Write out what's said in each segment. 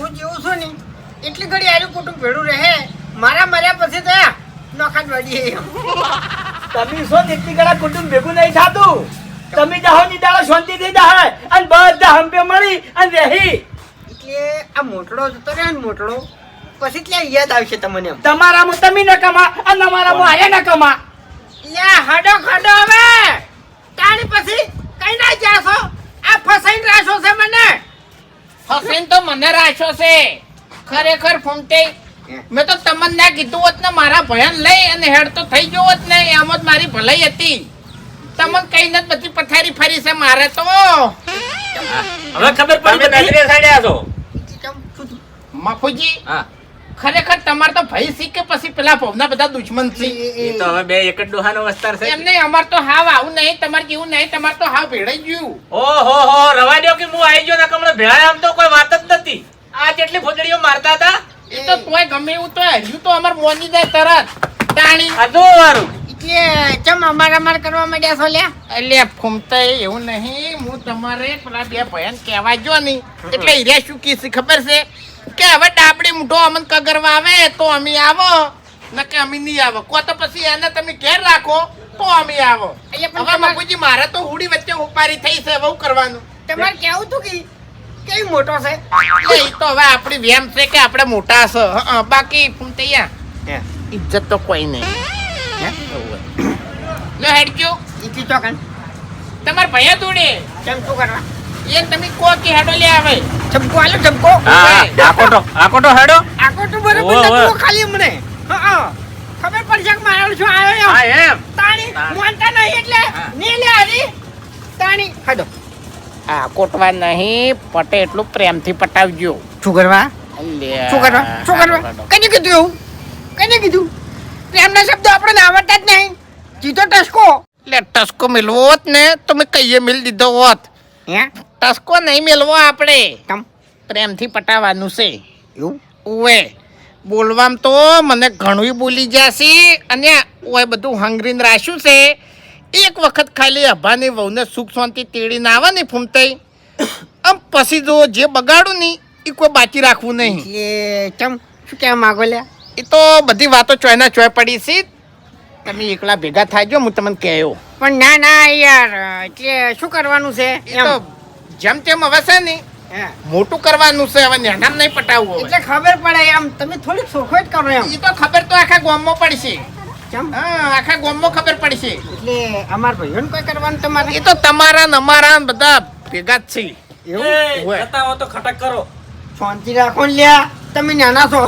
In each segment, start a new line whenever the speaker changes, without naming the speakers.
હું જીવું છું ને એટલી ઘડી આર્યું કુટુંબ ભેળું રહે મારા મર્યા પછી તો નોખા વળીએ.
તમે શું એટલી ઘડા કુટુંબ ભેગું નહીં થાતું. તમે જાહો ની દાડો શાંતિથી જાહે અને બધા હંપે મળી અને રહી.
એટલે આ મોટલો જતો રહે ને મોટલો પછી ત્યાં યાદ આવશે તમને
તમારામાં તમે ન કમા અને અમારામાં આયા ન કમા
લે હડો ખડો હવે. તાણી પછી કઈ ના જાશો આ ફસાઈને રાશો છે મને.
ફસીને તો મને રાખ્યો છે. ખરેખર ફૂમતે મેં તો તમને ના કીધું હોત ને મારા ભયન લઈ અને હેડ તો થઈ ગયો હોત ને એમ જ મારી ભલાઈ હતી. તમને કઈ જ બધી પથારી ફરી છે મારે તો.
હવે ખબર
તમે નજરે સાડ્યા છો?
મફુજી
હા.
ખરેખર તમારે તો ભય સી કે પછી પેલા ભવના બધા દુશ્મન છે?
એ તો હવે બે એક જ ડોહાનો વસ્તાર છે.
એમ નહીં અમાર તો હાવ આવું નહીં તમારે કેવું નહીં તમારે તો હાવ ભેળાઈ ગયું.
ઓહો હો રવા દ્યો કે હું આવી ગયો ને કમળે ભેળા આમ તો કોઈ વાત જ નથી. આ જેટલી ફોજડીઓ મારતા હતા?
એ તો તોય ગમે એવું તો હજુ તો અમાર મોની જાય તરત. ટાણી
આ વારું.
એટલે ચમ અમાર અમાર કરવા માંડ્યા છો લ્યા?
એટલે ફૂમતા એવું નહીં હું તમારે પેલા બે ભયન કહેવા જો નહીં. એટલે હીરા શું કીધી ખબર છે? કે હવે ડાબડી મૂઠો અમન કગરવા આવે તો અમે આવો. નકે અમે નહીં આવો. કો તો પછી એને તમે ઘેર રાખો તો અમે આવો. હવે બાપુજી મારે તો હુડી વચ્ચે ઉપારી થઈ છે બહુ કરવાનું?
તમારે કેવું તું કે કેવી મોટો છે?
એ તો હવે આપણી વેમ છે કે આપણે મોટા છે. બાકી ફૂમતૈયા ઇજ્જત તો કોઈ નહીં. લો હેડ હેડજો.
ઈકી ચોકન
તમાર ભયા જોડે
કેમ શું કરવા?
એ તમે કો કે હેડો લે આવે.
ચમકો આલો ચમકો
હા આકોટો આકોટો હેડો.
આખો બરોબર
ઓવે, ઓવે.
ખાલી મને હા ખબર પડશે કે મારો શું આવ્યો
હા
એમ.
એમ
તાણી
તાણી.
નહીં એટલે
હા.
લે હરી તાણી હાડો.
આ કોટવા નહીં પટે એટલું પ્રેમથી પટાવજો.
શું કરવા. શું કરવા? શું કરવા? કને કીધું એવું? કને કીધું? પ્રેમના શબ્દો આપણને આવડતા જ નહીં. જીતો ટસકો.
એટલે ટસકો મેલવો હોત ને તો મેં કહીએ મિલ દીધો હોત.
હે?
ટસકો નહીં મેલવો આપણે.
તમ.
પ્રેમથી પટાવવાનું છે.
એવું?
ઉવે બોલવામાં તો મને ઘણું બોલી જશે અને ઓય બધું હંગરીને રાખ્યું છે. એક વખત ખાલી અભાની વહુને સુખ શાંતિ તેડીને આવે ને ફૂમતાઈ. આમ પછી જો જે બગાડું નહીં એ કોઈ બાકી રાખવું નહીં.
એ ચમ શું કહેવા માગો લ્યા?
એ તો બધી વાતો ચોયના ચોય પડી છે. તમે એકલા ભેગા થાય જો હું તમને કહ્યો.
પણ ના ના યાર એટલે શું કરવાનું છે?
એમ. જેમ તેમ હવે
નહીં
મોટું કરવાનું છે હવે નેનામ નહીં પટાવવું
એટલે ખબર પડે એમ તમે થોડી સોખો જ કરો એમ.
એ તો ખબર તો આખા ગામમાં પડશે. આખા ગામમાં ખબર પડશે.
એટલે અમાર ભાઈઓને કોઈ કરવાનું તમારે?
એ તો તમારા ને અમારા ને બધા ભેગા જ છે
એવું?
હોય.
જતા તો ખટક કરો.
શાંતિ રાખો લ્યા. તમે નાના છો.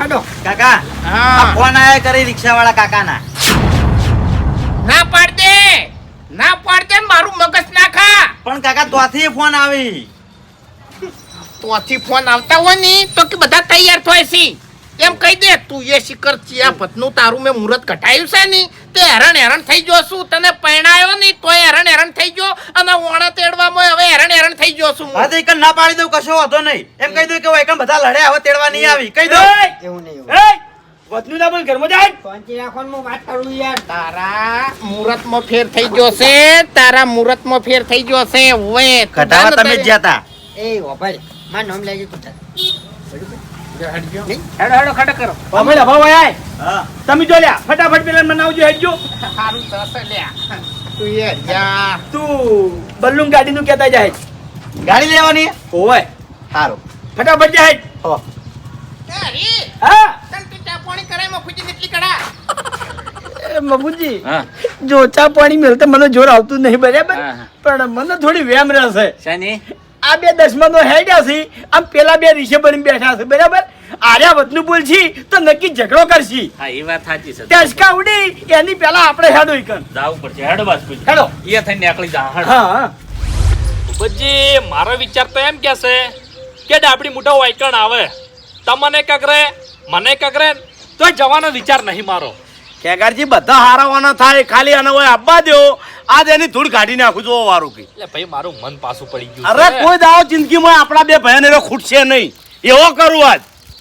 હાડો
કાકા
હા.
ફોન આયા કરી રિક્ષા વાળા કાકાના.
ના પાડ ના પાડ દે મારું મગજ ના ખા.
પણ કાકા ત્વાથી ફોન આવી.
તોથી ફોન આવતા હોય ને તો કે બધા તૈયાર થાય છે. એમ કહી દે તું એ શિખર ચિયા ભતનું તારું મેં મુહૂર્ત ઘટાયું છે ને તે હેરણ હેરણ થઈ ગયો છું. તને પરણાયો ને તોય હેરણ હેરણ થઈ ગયો અને ઓણા તેડવામાં હવે હેરણ હેરણ થઈ ગયો છું
હા. તો ના પાડી દઉં કશો વાંધો નહીં. એમ કહી દઉં કે વૈકણ બધા લડ્યા હવે તેડવા નહીં આવી. કહી દઉં.
એવું નહીં એવું
ના બોલ ઘરમાં જાય.
શાંતિ રાખો હું વાત કરું યાર.
તારા મુહૂર્તમાં ફેર થઈ ગયો છે તારા મુહૂર્તમાં ફેર થઈ ગયો છે ઓએ
ઘટાવા તમે જ જ્યાં
એ ઓભાઈ માર નામ લેજો તું
હેડો હેડો ખડક કરો.
અમે લભા વયા
હા.
તમે જો લ્યા ફટાફટ પેલા મનાવજો હેડજો
સારું થશે લ્યા. તું એ જા.
તું બલ્લું ગાડી નું કેતા જાય.
ગાડી લેવાની?
ઓય
સારું
ફટાફટ જાય
હો.
ચા પાણી કરાય કડા
જો ચા પાણી મેળતે મને જોર આવતું નહીં બરાબર. પણ મને થોડી વેમ રહેશે.
શાની?
આ બે દસમા નો હેડ્યા છે આમ પેલા બે રીશે બની બેઠા છે બરાબર? આર્યા વતનું બોલ છી તો નક્કી ઝઘડો કરશી.
હા એ વાત સાચી છે.
ટસકા ઉડી એની પેલા આપણે હેડો ઈકન
જાવું પડશે. હેડો બસ પૂછ
હેડો.
એ થઈને નીકળી જા
હા હા.
પછી મારો વિચાર તો એમ કે છે કે ડાબડી મોટો વાયકણ આવે. તમને કગરે મને કકરે તો જવાનો વિચાર નહીં મારો.
કેગારજી બધા હારાવાના થાય ખાલી અને હોય આપવા દો. આજ એની ધૂળ કાઢી નાખું જો વારું કે.
એટલે ભાઈ મારું મન પાછું પડી ગયું
અરે કોઈ દાવો જિંદગીમાં આપણા બે ભયન એનો ખૂટશે નહીં. એવો કરું આજ.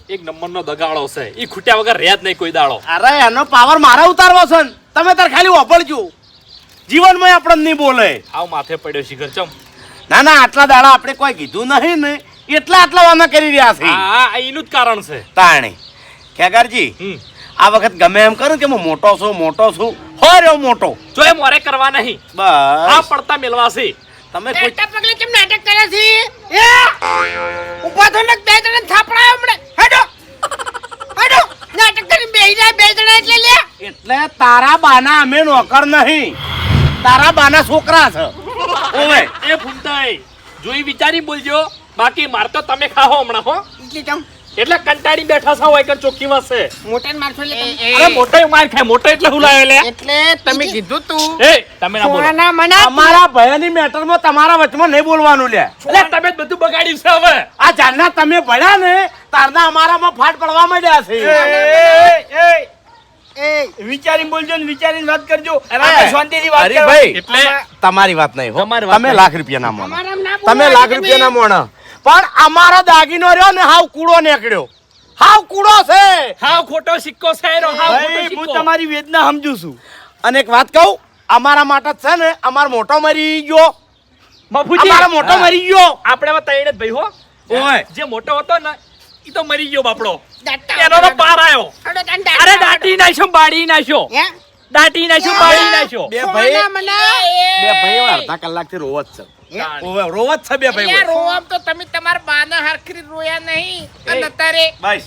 એક નંબરનો દગાડો છે. એ ખૂટ્યા વગર રહ્યા જ નહીં કોઈ દાડો.
અરે એનો પાવર મારે ઉતારવો છે તમે તાર ખાલી વાપરજો. જીવનમાં આપણને નહીં બોલે.
આવ માથે પડ્યો શિખર ચમ.
ના ના આટલા દાડા આપણે કોઈ કીધું નહીં ને. એટલા આટલા વાના કરી રહ્યા છે.
હા એનું જ કારણ છે.
તાણી. ખેગારજી
હમ.
આ વખત ગમે એમ કરું કે હું મોટો છું મોટો છું? હો રહ્યો મોટો.
જો એ મોરે કરવા નહીં. આ પડતા મેલવા
તમે કોઈ
પગલે કેમ નાટક કરે છે? એ ઊભા તો ને બે જણા થાપડા હમણે. હેડો. હેડો. નાટક કરી બે જાય બે જણા એટલે લે.
એટલે તારા બાના અમે નોકર નહીં. તારા બાના છોકરા છે. ઓવે
એ ફૂમતાઈ જોઈ વિચારી બોલજો બાકી માર તો તમે ખાઓ હમણાં હો.
એટલે
એટલે કંટાળી બેઠા છો હોય કે ચોખ્ખી વાસે. છે
મોટેન મારશો એટલે
અરે મોટો માર ખાય મોટો એટલે હું લાવ્યો લે.
એટલે તમે કીધું તું.
એ તમે ના બોલો.
ના મના
અમારા ભયની મેટરમાં તમારા વચમાં નહીં બોલવાનું લે.
એટલે તમે બધું બગાડ્યું છે હવે.
આ જાનના તમે ભણ્યા ને તારના અમારામાં ફાટ પડવા માંડ્યા છે.
એ, એ, એ, વિચારીને બોલજો ને વિચારીને વાત કરજો. શાંતિથી વાત કરો.
એટલે
તમારી વાત નહીં હો. તમે લાખ રૂપિયા ના મોણો તમે લાખ. રૂપિયા ના મોણો. પણ અમારો દાગીનો રહ્યો ને હાવ કૂડો નીકળ્યો. હાવ કૂડો છે.
હાવ ખોટો સિક્કો છે એનો હાવ ખોટો
સિક્કો. હું તમારી વેદના સમજુ છું.
અને એક વાત કહું અમારા માટે છે ને અમારો મોટો મરી ગયો.
બાપુજી
અમારો મોટો મરી ગયો.
આપણે ત્રણ જ ભાઈ હો.
ઓય.
જે મોટો હતો ને એ તો મરી ગયો બાપડો. એનો તો પાર આવ્યો. અરે દાટી નાખ્યો બાળી નાખ્યો.
હે?
દાટી નાખ્યો બાળી નાખ્યો.
બે ભાઈ બે ભાઈ અડધા કલાકથી રોવ જ છે. ઓવે, રોવા જ છે બે ભાઈ
યાર રોવામ તો તમે તમારા બાના હરખરી રોયા નહીં. અને અત્યારે
બસ.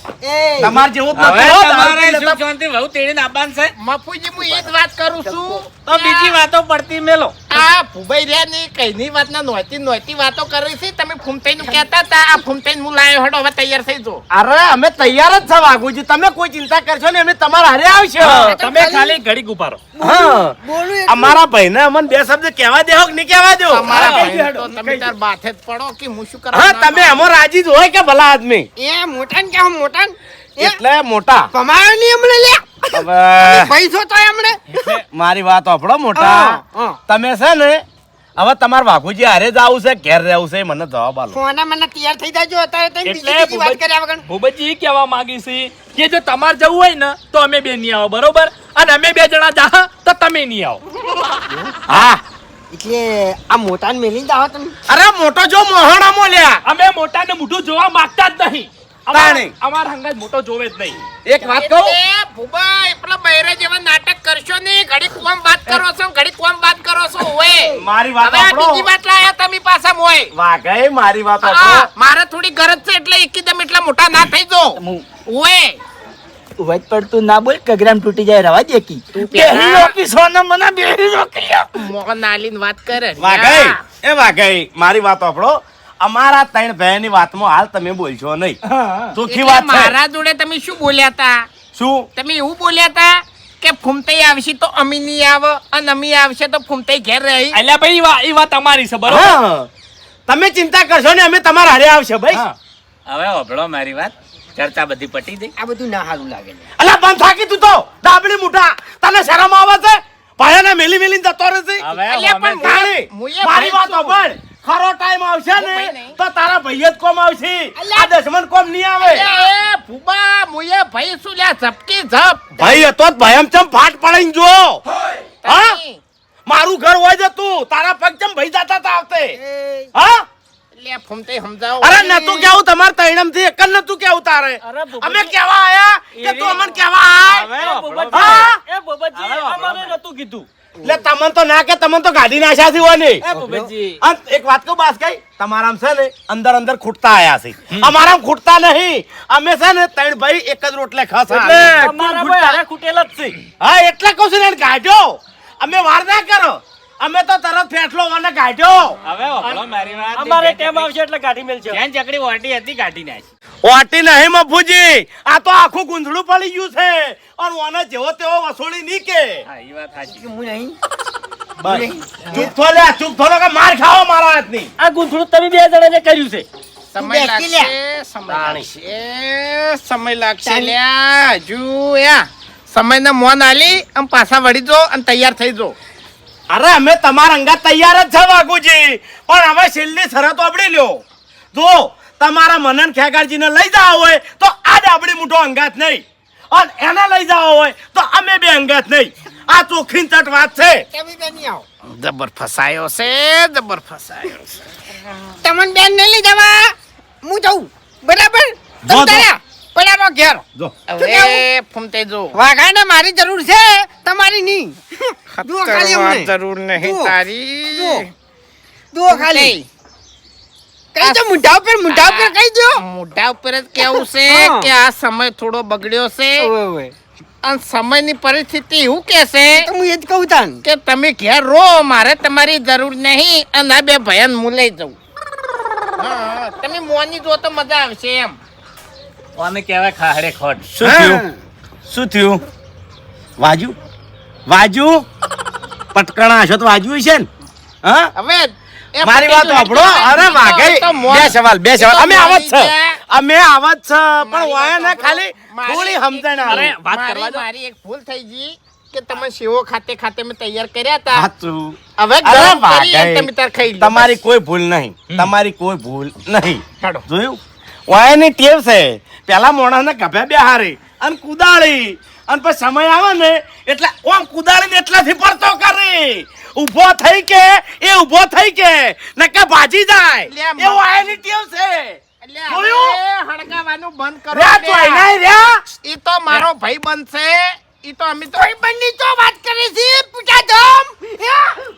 તમાર જેવું જ નતું
તમારે સુખ શાંતિ વહુ તેડીને આવવાનું છે.
મફુજી હું એ જ વાત કરું છું.
તો બીજી વાતો પડતી મેલો.
આ ભૂભાઈ રહ્યા ની કઈની વાતના નોતી નોતી વાતો કરી છે? તમે ફૂમતાઈ નું કહેતા હતા આ ફૂમતાઈ હું લાયો હડો હવે તૈયાર થઈ જો
અરે અમે તૈયાર જ છે. વાઘુજી તમે કોઈ ચિંતા કરશો ને અમે તમારા હારે આવશે.
તમે ખાલી ઘડી ઉભારો.
અમારા ભાઈ ને અમને બે શબ્દ કહેવા દેહો કે નહીં કહેવા
દેવો
અમારા
ભાઈ તો તમે તાર બાથે જ પડો કે હું શું કરવા
હા તમે અમો રાજી જ હોય કે ભલા આદમી?
એ મોટાન કે હું મોટાન
એટલે મોટા.
કમાયો નહીં હમણે લે
હવે
પૈસો તો એમણે.
મારી વાત સાંભળો મોટા. તમે છે ને હવે તમાર વાઘુજી હારે જ આવું છે ઘેર રહેવું છે મને જવાબ આલો.
સોના મને તૈયાર થઈ જાજો અત્યારે તમે બીજી બીજી વાત કર્યા વગર.
ભૂપતજી એ કહેવા માંગી છે કે જો તમારે જવું હોય ને તો અમે બે નહીં આવો બરોબર? અને અમે બે જણા જા તો તમે નહીં આવો.
હા.
એટલે આ મોટાને મેલી જાવ તમે.
અરે મોટો જો મોહણા મોલ્યા
અમે મોટાને મોઢું જોવા માંગતા જ નહીં.
તાણી.
અમારા હંગાજ મોટો જોવે જ નહીં.
એક વાત કહું?
એટલે ભુભાઈ બૈરા જેવા નાટક કરશો નહીં? ઘડી કોમ વાત કરો છો ઘડી કોમ વાત કરો છો ઓય
મારી વાત
હવે બીજી વાત લાયા તમે પાછા મોય.
વાઘાઈ મારી વાત
હા, મારે થોડી ગરજ છે એટલે એકદમ એટલા મોટા ના થઈ જો ઓય
પડતું ના બોલ કગ્રામ તૂટી જાય રવા દે કી. બેહી ઓફિસ કી મને બેહી રો કી.
મોહન નાલીન વાત કરે.
વાઘાઈ એ વાઘાઈ મારી વાત સાંભળો. અમારા ત્રણ ભાઈની વાતમાં હાલ તમે બોલશો નહીં. ચોખ્ખી વાત
મારા જોડે તમે શું બોલ્યા હતા
શું?
તમે એવું બોલ્યા હતા કે ફૂમતાઈ આવશે તો અમી નહીં આવે અને અમી આવશે તો ફૂમતાઈ ઘેર રહી.
એટલે ભાઈ એ વાત અમારી છે બરોબર?
તમે ચિંતા કરશો ને અમે તમારા હારે આવશે ભાઈ.
હવે હોભળો મારી વાત. ચર્ચા બધી પટી ગઈ.
આ બધું ના સારું લાગે
અલા બંધ થાકી તું તો. દાબડી મુઠા તને શરમ આવે છે? ભાઈને મેલી મેલી જતો રહે છે.
હવે
અલ્યા
અમે
પણ
મારી વાત સાંભળ ખરો ટાઈમ આવશે ને તો તારા ભાઈ જ કોમ આવશે.
અલ્યા.
આ દશમન કોમ નહીં આવે.
અલ્યા, એ ફૂબા મુએ ભાઈ શું લ્યા ઝપકી ઝપ.
ભાઈ હતો ભાઈ એમ ચમ ફાટ પડાઈ જો હા? મારું ઘર હોય જતું તું તારા પગ ચમ ભાઈ જાતા તા આવતે. હા?
લ્યા ફૂમતાઈ સમજાવો.
અરે નતું કેવું? તમાર તૈણમથી એક નતું કેવું તારે? અમે કેવા આયા કે તું અમને કેવા આય?
એ બોબતજી અમારે નતું કીધું.
એટલે તમને તો ના કે તમને તો ગાડી નાખ્યા છે અને એક વાત કહું બાસ કઈ? તમારામ છે ને અંદર અંદર ખૂટતા આયા છે. અમારામ ખૂટતા નહીં. અમે છે ને ત્રણ ભાઈ એક જ રોટલે ખાસ
ખૂટેલા જ છે.
હા એટલે કહું છું ને એને ગાઢ્યો. અમે વાર ના કરો. અમે તો તરત ફેંટલો અને કાઢ્યો
હવે હોભળો મારી વાત
અમારે ટેમ આવશે એટલે કાઢી મેલશે
જ્યાં ચકડી ઓટી હતી કાઢી નાખી.
ઓટી નહીં મફુજી. આ તો આખું ગુંધળું પડી ગયું છે. અને ઓને જેવો તેવો વસોડી ની કે.
હા એ વાત સાચી.
કે હું નહીં?
બસ. ચૂપ થો લે ચૂપ થો કે માર ખાઓ મારા હાથની.
આ ગુંધળું તમે બે જણાને કર્યું છે.
સમય લાગશે સમય લાગશે સમય લાગશે લ્યા જુયા સમયને મોન આલી અને પાછા વળી જો અને તૈયાર થઈ જો.
અરે અમે તમારા અંગા તૈયાર જ છે વાઘુજી. પણ હવે છેલ્લી શરત આપડી લ્યો. જો તમારા મનન ખેગારજીને લઈ જાવ હોય તો આજ ડાબડી મોટો અંગાત નહીં. અને એને લઈ જાવ હોય તો અમે બે અંગાત નહીં. આ ચોખ્ખી તટ ચટ વાત છે.
જબર ફસાયો છે જબર ફસાયો છે.
તમને બેન નહીં લઈ જવા? હું જાઉં. બરાબર? પડારો ઘેર.
જો.
હવે ફૂમતે જો.
વાઘાને મારી જરૂર છે તમારી નહીં ખાલી
જરૂર નહીં તારી.
ખાલી. દો મુઢા ઉપર મુઢા ઉપર કહી દો.
મોઢા ઉપર જ કેવું છે કે આ સમય થોડો બગડ્યો છે. અને સમયની પરિસ્થિતિ એવું કે
હું એ જ કહું તાન.
કે તમે ઘેર રો મારે તમારી જરૂર નહીં અને આ બે ભયન હું લઈ જાઉં તમે મોની જો તો મજા આવશે એમ.
આને કહેવાય ખાહડે ખોટ.
શું થયું? શું થયું? વાજુ? વાજુ? પટકણા હશો તો વાજુ છે ને? હા?
હવે
મારી વાત સાંભળો. અરે વાઘઈ બે સવાલ બે સવાલ. અમે આવત છે.
છે.
અમે આવત છે. પણ વાયા ના ખાલી. થોડી સમજણ
અરે, વાત કરવા દો.
મારી એક ભૂલ થઈ ગઈ કે તમે સેવો ખાતે ખાતે મેં તૈયાર કર્યા હતા.
સાચું
હવે
અરે
ગરમ કરી તમે તાર ખાઈ
તમારી કોઈ ભૂલ નહીં. તમારી કોઈ ભૂલ નહીં.
હેડો.
જોયું? વાયાની ટેવ છે. પેલા મોણાને ગભે બેહારી અને કુદાળી. અને પછી સમય આવે ને એટલે ઓમ કુદાળીને એટલાથી પડતો કરી. ઊભો થઈ કે એ ઊભો થઈ કે નકે ભાજી જાય. એવું આયની ટેવ છે. જોયું?
બંધ કરો રે તો મારો ભાઈ બનશે ઈ તો અમે તો
બંની તો વાત કરે છે પૂજા ધમ.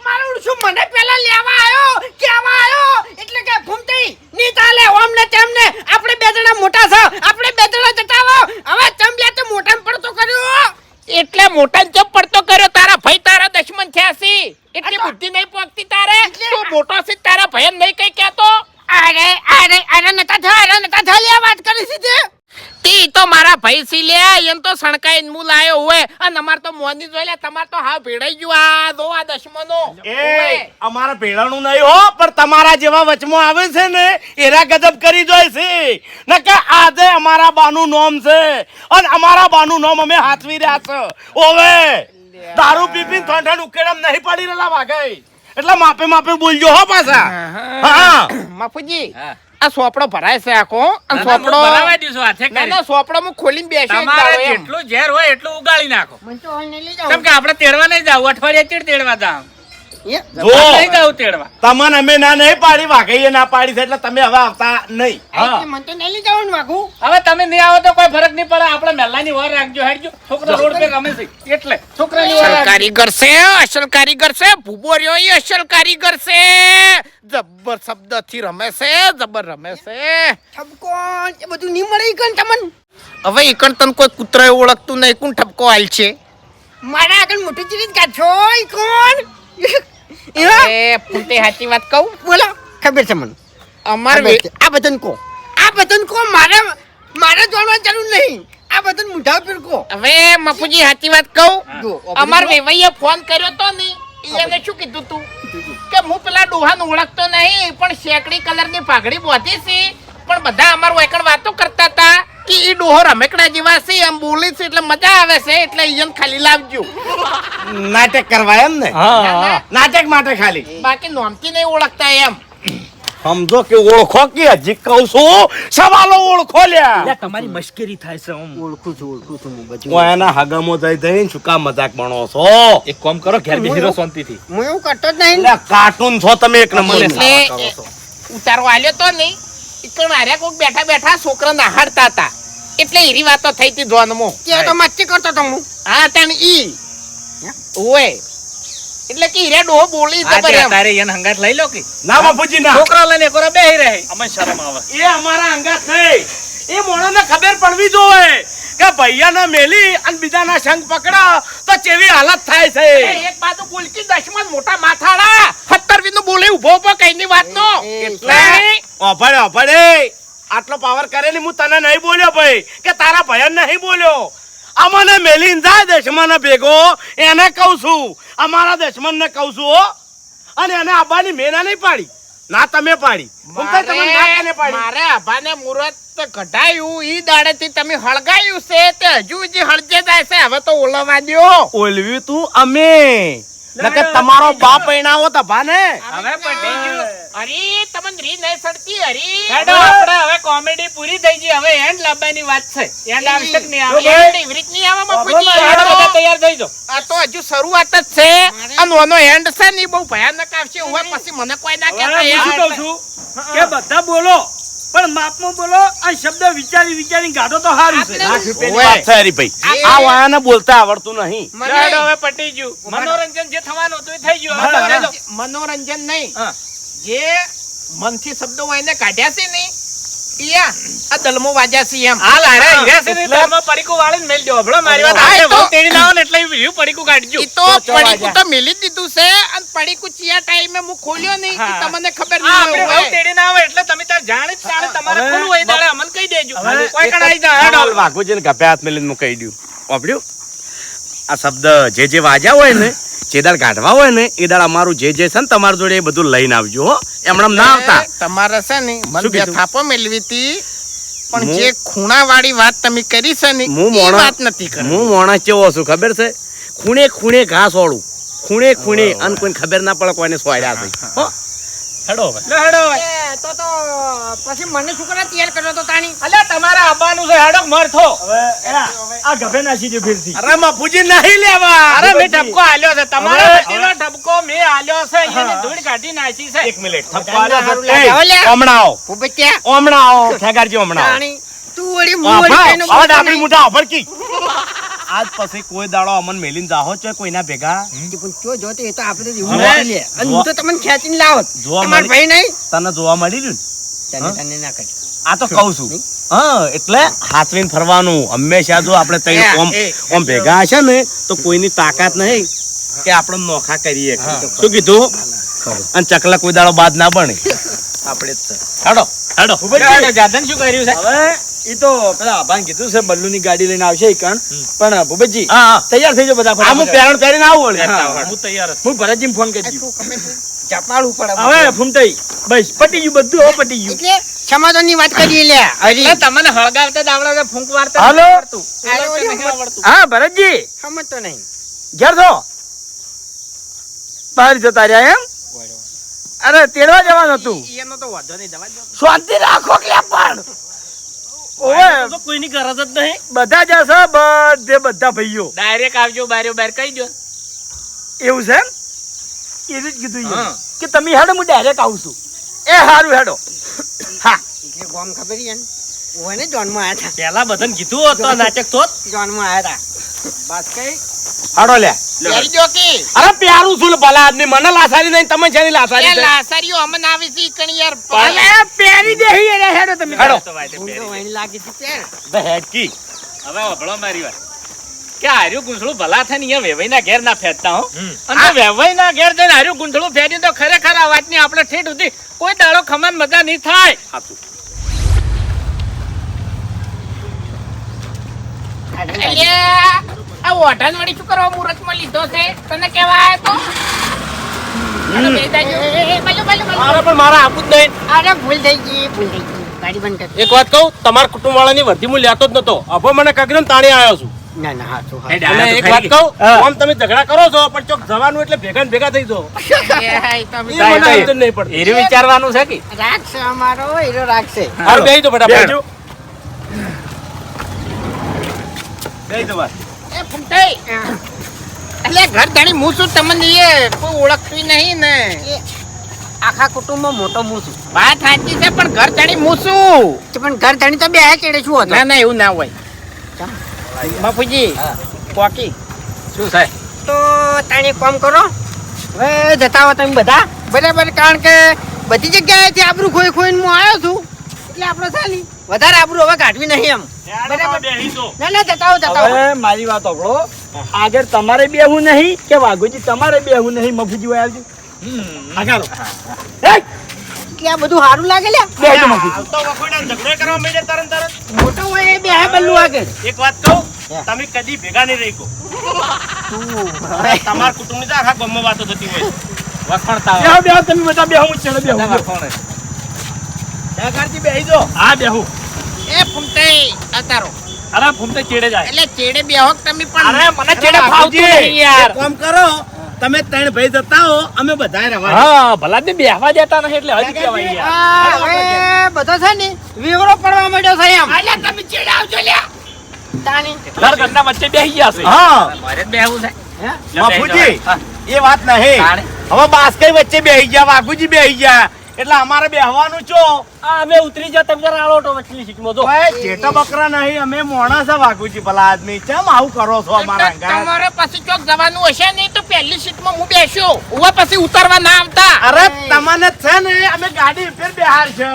મારું શું મને પેલા લેવા આવ્યો કેવા આવ્યો એટલે કે ફૂમતી ની તાલે ઓમ ને તેમને. આપણે બે જણા મોટા છો આપણે બે જણા જટાવો હવે ચમ લે તો મોટા પડતો કર્યો?
એટલે મોટા ને ચપ પડતો કર્યો? તારા ભાઈ તારા દશમન છે. એટલી બુદ્ધિ નહીં પોકતી તારે? તું મોટો છે તારા ભય નહીં કઈ કહેતો
અરે અરે અરે નતા થા અરે નતા થા લે વાત કરી છે તે
તી તો મારા ભાઈ સી લે એમ તો સણકાઈ મુ લાયો હોય. અને અમાર તો મોની જોઈ લે તમાર તો હા ભેડાઈ ગયો. આ દો આ દશમનો.
એ અમારા ભેળાનું નહીં હો પણ તમારા જેવા વચમાં આવે છે ને એરા ગજબ કરી જોય છે. ને કે આજે અમારા બાનું નોમ છે અને અમારા બાનું નામ અમે હાથવી રહ્યા છે. ઓવે. દારૂ પી પી ઠંડ ઠંડ ઉકેડમ નહીં પડી રહેલા વાગે એટલે માપે માપે બોલજો હો પાછા. હા.
માફુજી.
હા.
આ સોપડો ભરાય છે આખો. અને સોપડો
ભરાવા દઈશું હાથે
ના
કરી.
ના સોપડો હું ખોલીને બેસી
તમારે જેટલું ઝેર હોય એટલું ઉગાળી નાખો.
મન તો અહીં લઈ
કેમ કે આપણે તેડવા નહીં જાવ અઠવાડિયે ચીડ તેડવા જાવ.
એ
જો.
નહીં
તમને અમે ના નહીં પાડી વાઘઈએ ના પાડી છે એટલે તમે હવે આવતા નહીં.
આ તો નહીં જવાનું વાગુ
હવે તમે નહીં આવો તો કોઈ ફરક નહીં પડે. આપણે મહેલાની વાર રાખજો હેડજો. છોકરો રોડ પે રમે છે. એટલે છોકરાની વાર
અસલ કારીગર છે અસલ કારીગર છે. ભૂબો રહ્યો ઈ અસલ કારીગર છે. જબ્બર શબ્દથી રમે છે જબ્બર રમે છે.
એ બધું નહીં મળે કન તમને.
હવે ઈકણ તને કોઈ કૂતરાએ ઓળખતું નહીં. કોણ ઠપકો હાલ છે?
મારા આગળ મોટી ચીરી કાઢો કોણ એવા?
એ ફૂટે સાચી વાત કહું.
બોલો. ખબર છે મને.
અમાર
આ બધાને કહો આ બધાને કહો મારે મારે જાણવાની જરૂર નહીં. આ બધાને મુઢા પર કહો
હવે મપુજી સાચી વાત કહું. અમાર વેવાઈએ ફોન કર્યો તો નહીં. એને શું કીધું તું? કે હું પેલા ડોહાને ઓળખતો નહીં પણ શેકડી કલરની પાઘડી બોધી છે પણ બધા અમારું એકણ વાતો કરતા હતા. કે ઈ ડોહો રમેકડા જેવા છે એમ બોલી છે એટલે મજા આવે છે એટલે ઈયન ખાલી લાવજો.
નાટક કરવા એમ ને? નાટક માટે ખાલી.
બાકી નોમથી નહીં ઓળખતા એમ.
સમજો કે ઓળખો કે હજી કહું છું સવાલો ઓળખો લ્યા.
તમારી મશ્કરી થાય છે હું
ઓળખું છું ઓળખું છું હું બધું.
હું એના હગામો જઈ જઈ શું કામ મજાક બનો છો?
એક કામ કરો ઘેર બેસી રહો શાંતિથી.
હું એવું કરતો જ નહીં.
કાર્ટૂન છો તમે એક નંબર
એટલે ઉતારો આલ્યો તો નહીં. પણ આર્યા કોક બેઠા બેઠા છોકરા નાહાડતા હતા. એટલે એરી વાતો થઈ હતી ધોનમો
કે તો મસ્તી કરતો તો હું.
હા તણ ઈ. ઓય એટલે કે હીરા ડોહો બોલી
તો
બરે
તારે એને હંગાત લઈ લો કે?
ના બાપુજી ના.
છોકરા લઈને એક બેહી રહે.
અમે શરમ આવે.
એ અમારા હંગાત નહીં. એ મોણાને ખબર પડવી જોવે કે ભૈયાને મેલી અને બીજાના સંગ પકડા તો કેવી હાલત થાય છે.
એક બાજુ બોલકી દશમન મોટા માથાડા સત્તર વીનું બોલે ઊભો ઊભો કઈની વાત
નો
એટલે
ઓભળે ઓભળે આટલો પાવર કરેલી હું તને નહીં બોલ્યો ભાઈ કે તારા ભયન નહીં બોલ્યો. અમને મેલીને જાય દશમને ભેગો એને કહું છું અમારા દશમનને કહું છું હો. અને એને આબાની મેના નહીં પાડી. ના તમે પાડી. હું ના
મારે
પાડી
મુહૂર્ત કઢાયું ઈ દાડેથી તમે હળગાયું છે તે હજુ હજી હળજે જાય છે. હવે તો ઓલવા દ્યો.
ઓલવ્યું તું અમે. નકર તમારો બાપ પૈણાવો તો અભાને
હવે ગયું.
અરે તમને રી નહીં સડતી હરી
હેડો આપણે હવે કોમેડી પૂરી થઈ ગઈ. હવે એન્ડ લાવવાની વાત છે. એન્ડ આવશે નહીં આવે
એન્ડ એવી નહીં આવે મફુજી.
હેડો બધા તૈયાર થઈ જાઓ.
આ તો હજુ શરૂઆત જ છે. અને ઓનો એન્ડ છે ને બહુ ભયાનક આવશે. હવે પછી મને કોઈ ના કહેતા
હવે શું કહું છું? કે બધા બોલો પણ માપમાં બોલો આ શબ્દ વિચારી વિચારી ગાઢો તો સારું છે.
આપણે-
લાખ રૂપિયાની વાત છે હરીભાઈ આ વાહન બોલતા આવડતું નહીં.
મને
હવે પટી ગયું. મનોરંજન જે થવાનું હતું એ થઈ ગયું.
મનોરંજન- નહીં. જે મનથી શબ્દો વાઈને કાઢ્યા છે ને ઈયા આ દલમો વાજ્યા છે એમ
હાલ હારે હીરા છે ને તારમાં પડીકું વાળીને મેલ દો. હભળો મારી વાત.
હા, એ
આપણે
તો-
વહુ તેડી ના ને એટલે એ રહ્યું કાઢજો.
ઈ તો પડીકું તો મેલી જ દીધું છે અને પડીકું ચિયા ટાઈમે હું ખોલ્યો નહીં ઈ તમને ખબર
હા, આપણે
નહીં
તેડી ના આવે એટલે તમે તાર જાણે જ તાણે તમારે હોય અમને કહી દેજો. કોઈ કણ
ગભે હાથ મેલીને હું કહી દઉં આ શબ્દ જે જે વાજ્યા હોય ને જે દાળ કાઢવા હોય ને એ દાળ અમારું જે જે છે ને તમારી જોડે એ બધું લઈને આવજો હો. એમણામ ના આવતા.
તમારે છે ને મને
શું
બે
કીધું?
થાપો મેળવી હતી પણ જે ખૂણા વાળી વાત તમે કરી છે ને
હું મોણા-
વાત નથી કરી
હું મોણા કેવો છું ખબર છે? ખૂણે ખૂણે ઘાસ વાળું ખૂણે ખૂણે અને કોઈને ખબર ના પડે કોઈને સોયડા છે. હો.
હેડો હવે. લે, હેડો હવે.
તો તો પછી મને શું કરવા તૈયાર કર્યો તો તાણી.
અલ્યા, તમારે આવવાનું છે હેડો મરથો
હવે આ ગભે નાસી દે ફેરથી.
અરે મફુજી નહીં લેવા.
અરે મેં ઠપકો આલ્યો છે. તમારા
હવે-
ઠપકો મેં આલ્યો છે. અહીંયાની ધૂળ કાઢી નાખી છે.
એક મિનિટ. ખેગારજી
તાણી તું વળી વળી
વાહ, આજ પછી કોઈ દાડો અમન મેલીને જાહો છો કોઈના ભેગા?
પણ જો જો તે તો આપણે એવું લે. અને હું તો તમને ખેંચીને લાવત
જોવા
તમારો ભાઈ નહીં?
તને જોવા મળી રહ્યું ને?
તને તને ના કરી
આ તો કહું છું. હા એટલે હાથવીન ફરવાનું. હંમેશા જો આપણે તઈ ઓમ ઓમ ભેગા હશે ને તો કોઈની તાકાત નહીં કે આપણે નોખા કરીએ. શું કીધું? અને ચકલા કોઈ દાડો બાદ ના બને. આપણે જ છે. હેડો
હેડો. હેડો, જાદન શું કર્યું છે?
હવે ઈ તો પેલા આભાન કીધું છે બલ્લુની ગાડી લઈને આવશે કણ. પણ
હા
તૈયાર થઈ જાવ બધા
હું. પેરણ પહેરીને આવું
હું
તૈયાર
હું ભરતજી ફોન કરી દઉં.
તું ગમે તે ચપાડું પડે
હવે ફૂમતાઈ બસ પટી ગયું બધું હવે પટી ગયું.
એટલે સમાધાનની વાત કરીએ લે. હરી
તમને હળગાવતા જ ફૂંક વારતા
હાલો.
નથી આવડતું.
હાલો,
ઉલટતા
હાલો.
નહીં આવડતું.
હા ભરતજી.
સમજતો નહીં.
ઘેર છો બહાર જતા રહ્યા એમ? અરે તેડવા જવાનું હતું.
એનો તો વાંધો નહીં
શાંતિ રાખો કે પણ. ઓવે.
તો કોઈની ગરજ જ નહીં.
બધા જ બધે બધા ભાઈઓ.
ડાયરેક્ટ આવજો બારીઓ બાર કહી દો
એવું છે એમ? એ જ કીધું કે તમે હેડો હું ડાયરેક્ટ આવું છું. એ સારું હેડો. હા.
ગોમ ખબર છે ને? ઓને જોનમાં આયા
પહેલા બધાને કીધું હોત નાટક તો
જોનમાં આયા હતા બસ કઈ.
હાડો લે. અરે પ્યારું છું ભલા આદમી. મને લાસારી નહીં તમે છે લાસારી છે?
લાસારીઓ અમને આવી છે કણ યાર
અલે પેરી દેહી રે હેડો તમે.
હેડો.
લાગી છે પેર
બે હેડકી.
હવે વભળો મારી વાત. કે હાર્યું ગુંથળું ભલા થાય ને અહીંયા વેવાઈના ઘેર ના ફેરતા હો. અને વેવાઈ ના ઘેર જઈને હાર્યું ગુંથળું ફેર્યું તો ખરેખર આ વાતની આપણે ઠેઠ સુધી કોઈ દાડો ખમાન મજા નહીં થાય.
અલ્યા, આ ઓઢાન વળી શું કરવા મુહૂર્તમાં લીધો છે? તને કેવા આવ્યો તો
એક વાત કહું તમારા કુટુંબ વાળાની વર્ધી હું લેતો જ નતો. અભો મને કગરમ તાણી આવ્યો છું.
ના ના હા
એક વાત કહું આમ તમે ઝઘડા કરો છો પણ ચોક જવાનું એટલે ભેગા ને ભેગા થઈ નહીં
વિચારવાનું છે કે?
રાખશે અમારો હીરો રાખશે
હારું, બેહી જાઓ ફટાફટ.
બેહજો. બેહી જાઓ બસ.
એ ફૂમતાઈ. એટલે ઘર ધણી હું છું તમને એ કોઈ ઓળખતું નહીં ને.
એ આખા કુટુંબમાં મોટો હું છું
વાત સાચી છે પણ ઘર ધણી હું છું
પણ ઘર ધણી તો બે ચેડે શું
ના ના એવું ના હોય. બાપુજી કોકી.
શું થાય
તો તાણી કોમ કરો. હવે જતા હો તમે બધા. બરાબર કારણ કે બધી જગ્યાએથી આબરૂ ખોઈ ખોઈને હું આવ્યો છું. એટલે આપણે ચાલી. વધારે આબરૂ હવે કાઢવી નહીં એમ. બરાબર? ના ના જતા જતા
મારી વાત સાંભળો. આગળ તમારે બેહવું નહીં કે વાઘુજી તમારે બેહવું નહીં? મફુજી હોય આવજો.
નગારો આ બધું સારું લાગે લે
બેહજો
તો વખોડા ઝઘડો કરવા મળે તરત તરત
મોટો હોય એ બે બલ્લુ આગળ.
એક વાત કહું તમે કદી ભેગા નહીં રહી કો તમારા કુટુંબની તો આખા ગામમાં વાતો થતી હોય વખણતા
બેહો બેહો તમે બધા બેહો હું બેહું. જો.
વખણે
બેહી જાઓ.
હા બેહું.
એ ફૂમતાઈ અતારો.
અરે ફૂમતે ચેડે જાય.
એટલે ચેડે બેહો તમે પણ
અરે મને ચેડે ફાવતું નહીં યાર.
કામ કરો તમે ત્રણ ભાઈ જતા હો અમે બધા રહેવા
હા ભલા ને બેહવા દેતા નહીં એટલે હજી કહેવાય યાર.
હવે બધો છે ને વિવરો પડવા માંડ્યો છે એમ.
અલ્યા તમે ચેડે આવજો લ્યા.
તાણી.
ઘર ઘરના વચ્ચે બેહી ગયા છે.
હા.
મારે બેહવું છે.
મફુજી એ વાત નહીં. હવે બાસ્કઈ વચ્ચે બેહી ગયા વાઘુજી બેહી ગયા. એટલે અમારે બેહવાનું છો?
આ અમે ઉતરી જા તમે જરા તો વચલી સીટમાં જો.
ઓય, જેઠા બકરા નહીં અમે મોણા છે વાઘુજી ભલા આદમી. કેમ આવું કરો છો અમારા
એટલે તમારે પછી ચોક જવાનું હશે નહીં તો પહેલી સીટમાં હું બેસ્યો ઉવા પછી ઉતરવા ના આવતા.
અરે તમને છે ને અમે ગાડી ફેર બેહાર છે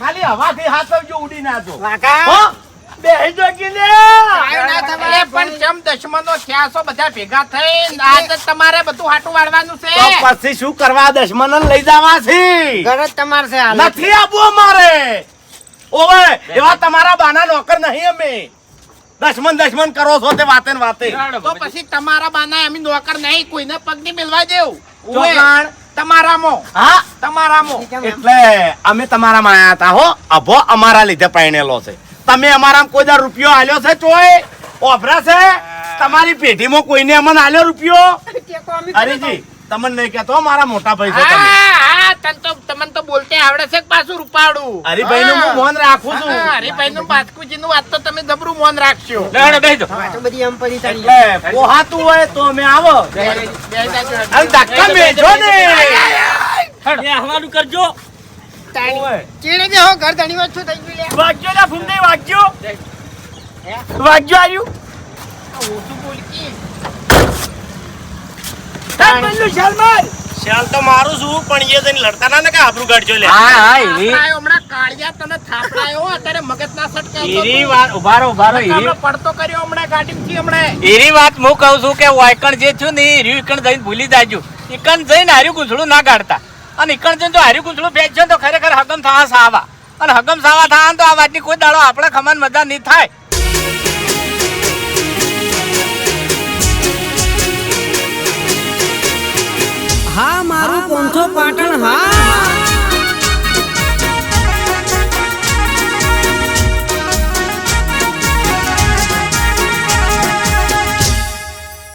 ખાલી હવાથી હાથવજો ઉડી ના જો હો? બેહી જો કે
ના થવાય.
પણ ચમ દશમનો થયા છો બધા ભેગા થઈ આજે તમારે બધું હાટું વાળવાનું છે.
તો પછી શું કરવા દશમનન લઈ જવા છે?
ઘર તમારે છે
નથી આપવું મારે ઓવે એવા તમારા બાના નોકર નહીં અમે. દશમન દશમન કરો છો તે વાતે ને વાતે.
તો પછી તમારા બાના અમે નોકર નહીં કોઈને પગની મિલવા દેવું.
ચોકણ.
તમારામાં.
હા.
તમારામાં.
એટલે અમે તમારા માં આયા હતા હો. અભો અમારા લીધે પરણેલો છે. તમે અમારા કોઈ દર રૂપિયો આલ્યો છે ચોય ઓભરા છે તમારી પેઢીમાં કોઈને અમને આલ્યો રૂપિયો હરીજી તમને નહીં કહેતો મારા મોટા ભાઈ છો તમે
હા હા તને તો તમને તો બોલતે આવડે છે પાછું રૂપાડું
હરિભાઈ નું હું મોન રાખું છું
હા, હરીભાઈ નું બાસ્કુજી નું વાત તો તમે જબરું મોન રાખશો
બધી એમ પડી તારી
પોહાતું હોય તો અમે આવો ધક્કા મેજો ને
કરજો
ચીડે બેહો ઘર ધણી વાત શું થઈ ગયું લે
વાગ્યો લા ફૂમદઈ વાગ્યો. વાગ્યો આર્યું.
ઓછું બોલકી.
તાર બલ્લુ શર્મા
શાલ તો મારું છું પણ એ જઈને લડતા ના ને કે આબરૂ કાઢજો લે
હા હા
થાપડાયો હમણાં કાળિયા તને થાપડાયો અત્યારે મગજ ના સટકાવતો
હીરી
તું.
વાત ઉભારો ઉભારો હીરી
પડતો કર્યો હમણાં ગાડીમાંથી હમણાં.
એરી વાત હું કહું છું કે વાયકણ જે છું ને એ વિકણ જઈને ભૂલી જાજો. ઈકણ જઈને હાર્યું ગુસડું ના કાઢતા અને ઈકણ જઈને જો હાર્યું ગુંસળું ફેંકશો ને તો ખરેખર હગમ થવા સાવા. અને હગમ સાવા થવા તો આ વાતની કોઈ દાડો આપણે ખમણ મજા નહીં થાય.
હા, મારું પોંથો પાટણ, હા.